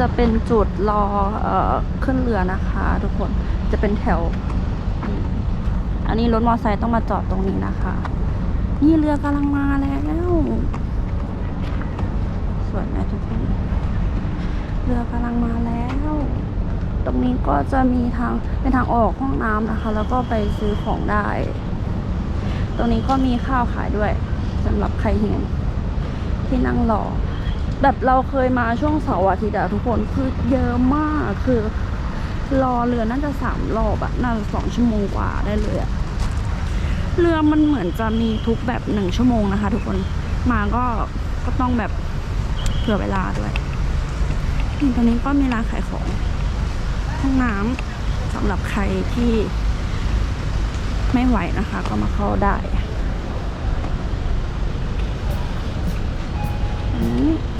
จะเป็นจุดรออขึ้นเรือนะคะ ทุกคนจะเป็นแถว อันนี้รถมอเตอร์ไซค์ต้องมาจอดตรงนี้นะคะ นี่เรือกำลังมาแล้ว สวยไหมทุกคนเรือกำลังมาแล้ว ตรงนี้ก็จะมีทางเป็นทางออกห้องน้ำนะคะ แล้วก็ไปซื้อของได้ ตรงนี้ก็มีข้าวขายด้วยสำหรับใครหิวที่นั่งรอ แบบเราเคยมาช่วงเสาร์อาทิตย์อะทุกคนคือเยอะมากคือ รอเรือน่าจะสามรอบอะน่าจะสองชั่วโมงกว่าได้เลยอะเรือมันเหมือนจะมีทุกแบบหนึ่งชั่วโมงนะคะ ทุกคนมาก็ก็ต้องแบบเผื่อเวลาด้วยนี่ตอนนี้ก็มีร้านขายของห้องน้ำสำหรับใครที่ไม่ไหวนะคะ ก็มาเข้าได้ Mm-hmm.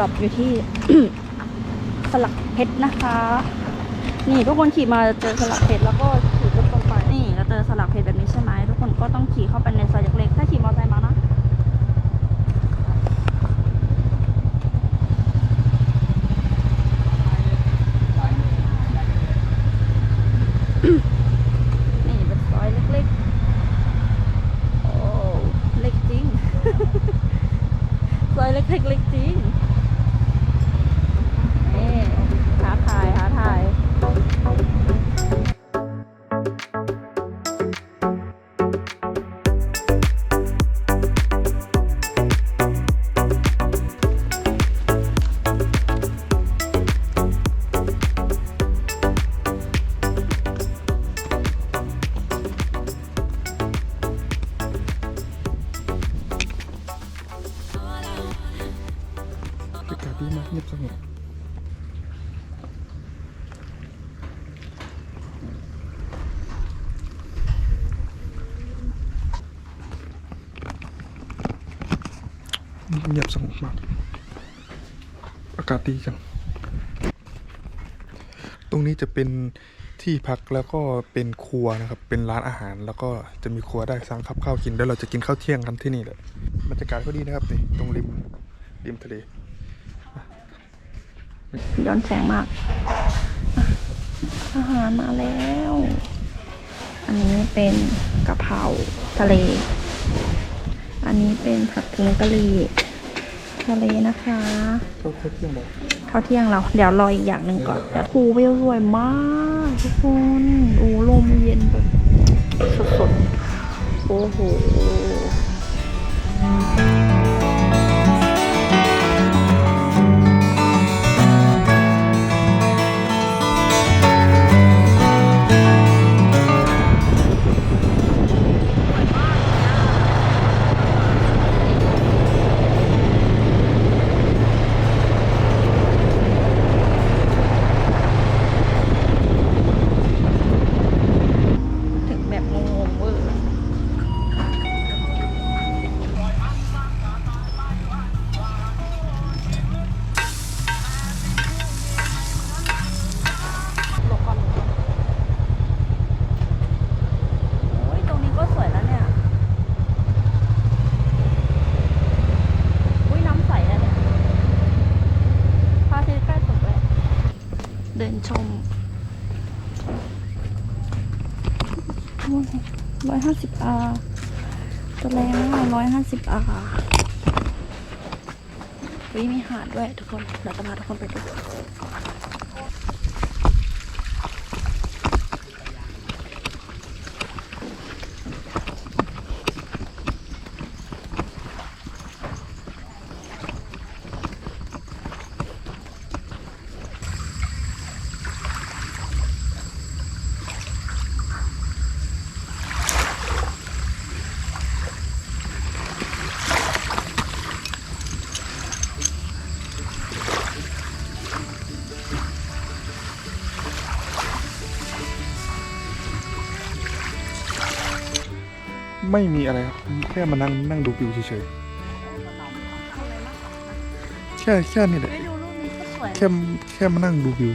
ดรอปอยู่ที่สลักเพชรนะคะ นี่ทุกคนขี่มาเจอสลักเพชรแล้วก็ขี่รถตรงไปนี่เราเจอสลักเพชรแบบนี้ใช่ไหมทุกคนก็ต้องขี่เข้าไปในซอยเล็กๆถ้าขี่มอเตอร์ไซค์มานะนี่เป็นซอยเล็กๆากาศดีมากเงียบสงบเงียบสงบมาก อากาศดีจัง ตรงนี้จะเป็นที่พักแล้วก็เป็นครัวนะครับ เป็นร้านอาหารแล้วก็จะมีครัวได้สั่งขับข้าวกินแล้วเราจะกินข้าวเที่ยงกันที่นี่แหละบรรยากาศก็ดีนะครับนี่ตรงริมริมทะเล ย้อนแสงมากอะอาหารมาแล้ว อันนี้เป็นกะเพราทะเล อันนี้เป็นผัดผงกะหรี่ทะเลนะคะเข้าเที่ยงบอกข้าวเที่ยงเรา เดี๋ยวรออีกอย่างหนึ่งก่อนเดี๋ยวภูวิวสวยมากทุกคนโอ้ลมเย็นแบบสดๆ โอ้โห ร้อยห้าสิบอาตะแรงมากร้อยห้าสิบอาวิมีหาดด้วยทุกคน เดี๋ยวจะพาทุกคนไปดู ไม่มีอะไรครับแค่มานั่งนั่งดูวิวเฉยๆแค่แค่นี้แหละไปดูรูปนี้ก็สวยแค่แค่มานั่งดูวิว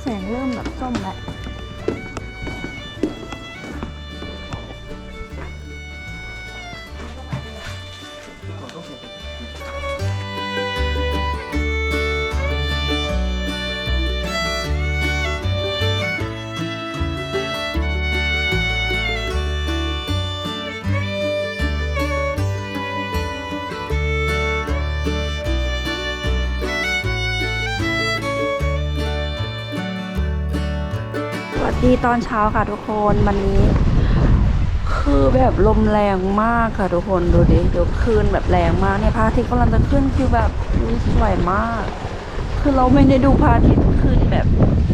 แสงเริ่มแบบส้มแล้ว ดีตอนเช้าค่ะทุกคนวันนี้ คือแบบลมแรงมากค่ะทุกคนดูดิเดี๋ยวคืนแบบแรงมากเนี่ยพระอาทิตย์กำลังจะขึ้นคือแบบสวยมาก คือเราไม่ได้ดูพระอาทิตย์ขึ้นแบบ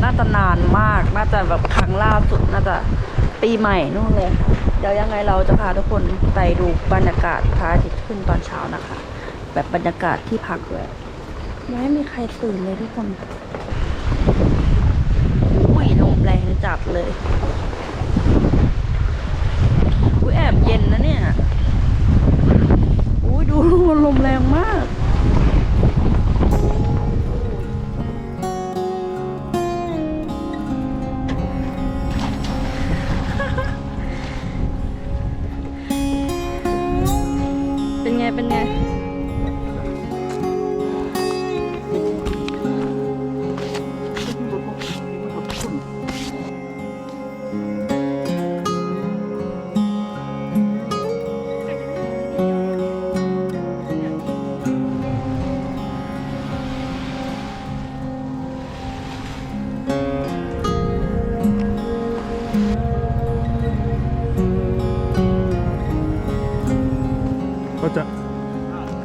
น่าจะนานมาก น่าจะแบบครั้งล่าสุดน่าจะปีใหม่นู่นเลยค่ะเดี๋ยวยังไงเราจะพาทุกคนไปดูบรรยากาศพระอาทิตย์ขึ้นตอนเช้านะคะ แบบบรรยากาศที่พักเลยยังไม่มีใครตื่นเลยทุกคน แรงจัดเลยอุ้ยแอบเย็นนะเนี่ยอุ้ยดูลมแรง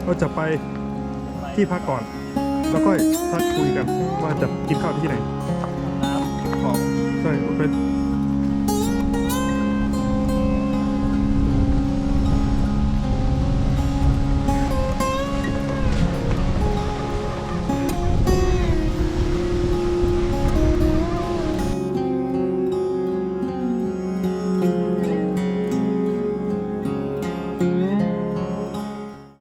ก็จะไปที่พักก่อน แล้วก็ทักคุยกันว่าจะกินข้าวที่ไหน